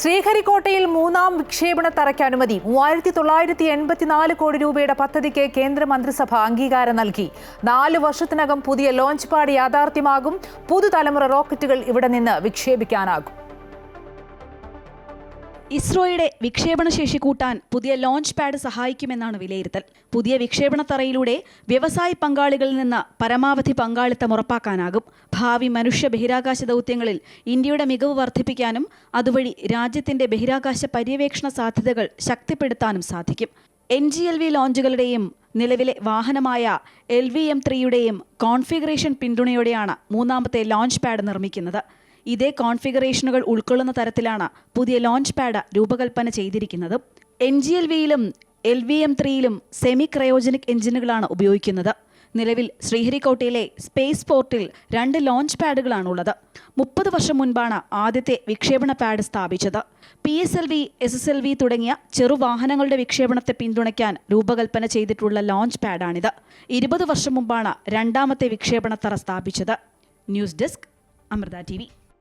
ശ്രീഹരിക്കോട്ടയിൽ മൂന്നാം വിക്ഷേപണ തറയ്ക്ക് അനുമതി. മൂവായിരത്തി തൊള്ളായിരത്തി എൺപത്തിനാല് കോടി രൂപയുടെ പദ്ധതിക്ക് കേന്ദ്രമന്ത്രിസഭ അംഗീകാരം നൽകി. നാല് വർഷത്തിനകം പുതിയ ലോഞ്ച് പാഡ് യാഥാർത്ഥ്യമാകും. പുതുതലമുറ റോക്കറ്റുകൾ ഇവിടെ നിന്ന് വിക്ഷേപിക്കാനാകും. ഇസ്രോയുടെ വിക്ഷേപണ ശേഷി കൂട്ടാൻ പുതിയ ലോഞ്ച് പാഡ് സഹായിക്കുമെന്നാണ് വിലയിരുത്തൽ. പുതിയ വിക്ഷേപണ തറയിലൂടെ വ്യവസായ പങ്കാളികളിൽ നിന്ന് പരമാവധി പങ്കാളിത്തം ഉറപ്പാക്കാനാകും. ഭാവി മനുഷ്യ ബഹിരാകാശ ദൗത്യങ്ങളിൽ ഇന്ത്യയുടെ മികവ് വർദ്ധിപ്പിക്കാനും അതുവഴി രാജ്യത്തിന്റെ ബഹിരാകാശ പര്യവേക്ഷണ സാധ്യതകൾ ശക്തിപ്പെടുത്താനും സാധിക്കും. എൻ ജി എൽ വി ലോഞ്ചുകളുടെയും നിലവിലെ വാഹനമായ എൽ വി എം ത്രീയുടെയും കോൺഫിഗറേഷൻ പിന്തുണയോടെയാണ് മൂന്നാമത്തെ ലോഞ്ച് പാഡ് നിർമ്മിക്കുന്നത്. ഇതേ കോൺഫിഗറേഷനുകൾ ഉൾക്കൊള്ളുന്ന തരത്തിലാണ് പുതിയ ലോഞ്ച് പാഡ് രൂപകൽപ്പന ചെയ്തിരിക്കുന്നത്. എൻ ജി എൽ വിയിലും എൽ വി എം ത്രീയിലും സെമി ക്രയോജനിക് എഞ്ചിനുകളാണ് ഉപയോഗിക്കുന്നത്. നിലവിൽ ശ്രീഹരിക്കോട്ടയിലെ സ്പേസ് പോർട്ടിൽ രണ്ട് ലോഞ്ച് പാഡുകളാണുള്ളത്. മുപ്പത് വർഷം മുൻപാണ് ആദ്യത്തെ വിക്ഷേപണ പാഡ് സ്ഥാപിച്ചത്. P S L V S S L V തുടങ്ങിയ ചെറുവാഹനങ്ങളുടെ വിക്ഷേപണത്തെ പിന്തുണയ്ക്കാൻ രൂപകൽപ്പന ചെയ്തിട്ടുള്ള ലോഞ്ച് പാഡാണിത്. ഇരുപത് വർഷം മുമ്പാണ് രണ്ടാമത്തെ വിക്ഷേപണത്തറ സ്ഥാപിച്ചത്. News desk Amrita T